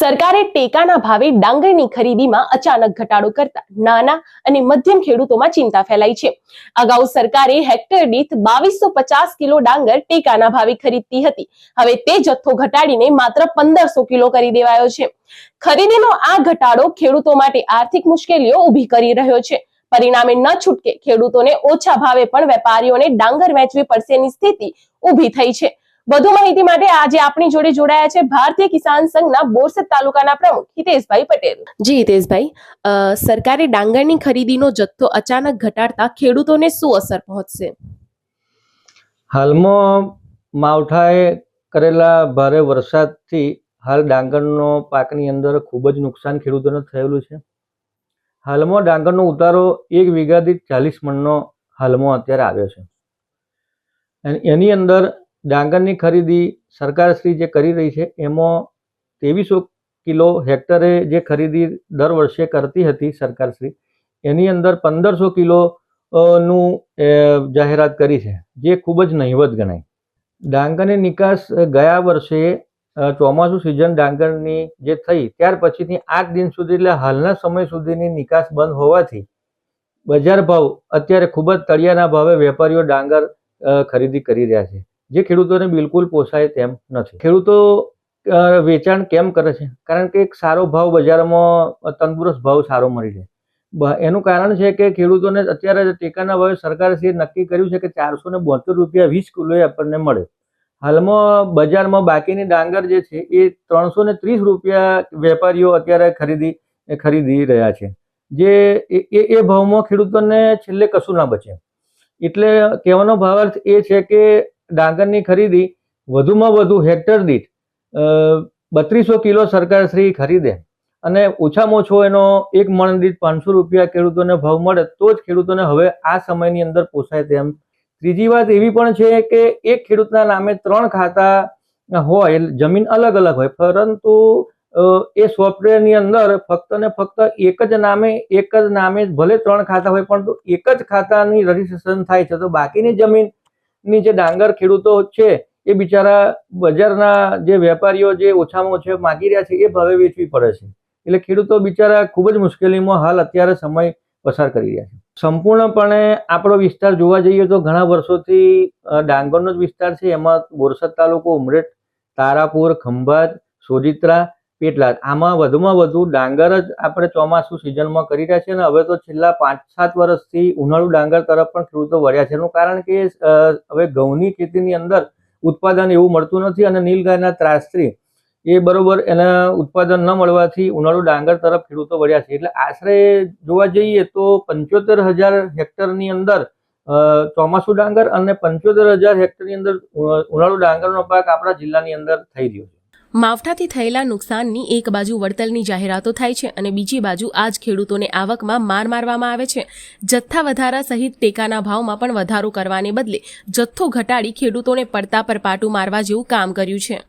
સરકારે ટેકાના ભાવે ડાંગરની ખરીદીમાં અચાનક ઘટાડો કરતા નાના અને મધ્યમ ખેડૂતોમાં ચિંતા ફેલાઈ છે. અગાઉ સરકારે હેક્ટર દીઠ બાવીસો પચાસ કિલો ડાંગર ટેકાના ભાવે ખરીદતી હતી. હવે તે જથ્થો ઘટાડીને માત્ર પંદરસો કિલો કરી દેવાયો છે. ખરીદીનો આ ઘટાડો ખેડૂતો માટે આર્થિક મુશ્કેલીઓ ઊભી કરી રહ્યો છે. પરિણામે ન છૂટકે ખેડૂતોને ઓછા ભાવે પણ વેપારીઓને ડાંગર વેચવી પડશેની સ્થિતિ ઊભી થઈ છે. વધુ માહિતી માટે આજે આપણી જોડે જોડાયા છે ભારતીય કિસાન સંઘના બોરસદ તાલુકાના પ્રમુખ હિતેશભાઈ પટેલ. જી હિતેશભાઈ સરકારે ડાંગરની ખરીદીનો જથ્થો અચાનક ઘટાડતા ખેડૂતોને શું અસર પહોંચશે? હાલમાં માવઠાએ કરેલા ભારે વરસાદથી હાલ ડાંગરનો પાકની અંદર ખૂબ જ નુકસાન ખેડૂતોને થયેલું છે. હાલમાં ડાંગરનો ઉતારો એક વીઘા દીઠ ચાલીસ મણનો હાલમાં અત્યારે આવ્યો છે. એની અંદર ડાંગરની ખરીદી સરકારશ્રી જે કરી રહી છે, એમાં ત્રેવીસો કિલો હેક્ટરે જે ખરીદી દર વર્ષે કરતી હતી સરકારશ્રી એની અંદર પંદરસો કિલો નું જાહેરાત કરી છે, જે ખૂબ જ નહિવત ગણાય. ડાંગરની નિકાસ ગયા વર્ષે ચોમાસું સિઝન ડાંગરની જે થઈ, ત્યાર પછીથી આઠ દિન સુધી એટલે હાલના સમય સુધીની નિકાસ બંધ હોવાથી બજાર ભાવ અત્યારે ખૂબ જ તળિયાના ભાવે વેપારીઓ ડાંગર ખરીદી કરી રહ્યા છે. જે ખેડૂતોને બિલકુલ પોસાય તેમ નથી. ખેડૂતો વેચાણ કેમ કરે છે? કારણ કે એક સારો ભાવ બજારમાં, તંદુરસ્ત ભાવ સારો મળી રહે. એનું કારણ છે કે ખેડૂતોને અત્યારે ટેકાના ભાવે સરકારશ્રીએ નક્કી કર્યું છે કે ચારસો ને બોતેર રૂપિયા વીસ કિલોએ આપણને મળે. હાલમાં બજારમાં બાકીની ડાંગર જે છે એ ત્રણસો ને ત્રીસ રૂપિયા વેપારીઓ અત્યારે ખરીદી ખરીદી રહ્યા છે. જે એ, એ- ભાવમાં ખેડૂતોને છેલ્લે કશું ના બચે. એટલે કહેવાનો ભાવાર્થ એ છે કે ડાંગરની ખરીદી વધુમાં વધુ હેક્ટર દીઠ બત્રીસો કિલો સરકારશ્રી ખરીદે અને ઓછામાં ઓછો એનો એક મણ દીઠ પાંચસો રૂપિયા ખેડૂતોને ભાવ મળે તો જ ખેડૂતોને હવે આ સમયની અંદર પોસાય તેમ. ત્રીજી વાત એવી પણ છે કે એક ખેડૂતના નામે ત્રણ ખાતા હોય જમીન અલગ અલગ હોય, પરંતુ એ સોફ્ટવેરની અંદર ફક્ત ને ફક્ત એક જ નામે, એક જ નામે ભલે ત્રણ ખાતા હોય પરંતુ એક જ ખાતાની રજીસ્ટ્રેશન થાય છે. તો બાકીની જમીનની જે ડાંગર ખેડૂતો છે, એ બિચારા બજારના જે વેપારીઓ જે ઓછામાં ઓછા માગી રહ્યા છે, એ ભાવે વેચવી પડે છે. એટલે ખેડૂતો બિચારા ખૂબ જ મુશ્કેલીમાં હાલ અત્યારે સમય પસાર કરી રહ્યા છે. સંપૂર્ણપણે આપણો વિસ્તાર જોવા જઈએ તો ઘણા વર્ષોથી ડાંગરનો જ વિસ્તાર છે. એમાં બોરસદ તાલુકો ઉમરેઠ, તારાપુર, ખંભાત, સોજિત્રા પેટલાદ આમાં વધુમાં વધુ ડાંગર જ આપણે ચોમાસું સિઝનમાં કરી રહ્યા છીએ અને હવે તો છેલ્લા પાંચ સાત વર્ષથી ઉનાળુ ડાંગર તરફ પણ ખેડૂતો વળ્યા છે. એનું કારણ કે હવે ઘઉંની ખેતીની અંદર ઉત્પાદન એવું મળતું નથી અને નીલગાયના ત્રાસથી એ બરોબર એના ઉત્પાદન ન મળવાથી ઉનાળુ ડાંગર તરફ ખેડૂતો વળ્યા છે. એટલે આશરે જોવા જઈએ તો પંચોતેર હજાર હેક્ટરની અંદર ચોમાસું ડાંગર અને પંચોતેર હજાર હેક્ટરની અંદર ઉનાળુ ડાંગરનો પાક આપણા જિલ્લાની અંદર થઈ રહ્યો છે. માવઠાથી થયેલા નુકસાનની એક બાજુ વળતરની જાહેરાતો થાય છે અને બીજી બાજુ આ જ ખેડૂતોને આવકમાં માર મારવામાં આવે છે. જથ્થા વધારા સહિત ટેકાના ભાવમાં પણ વધારો કરવાને બદલે જથ્થો ઘટાડી ખેડૂતોને પડતા પર પાટું મારવા જેવું કામ કર્યું છે.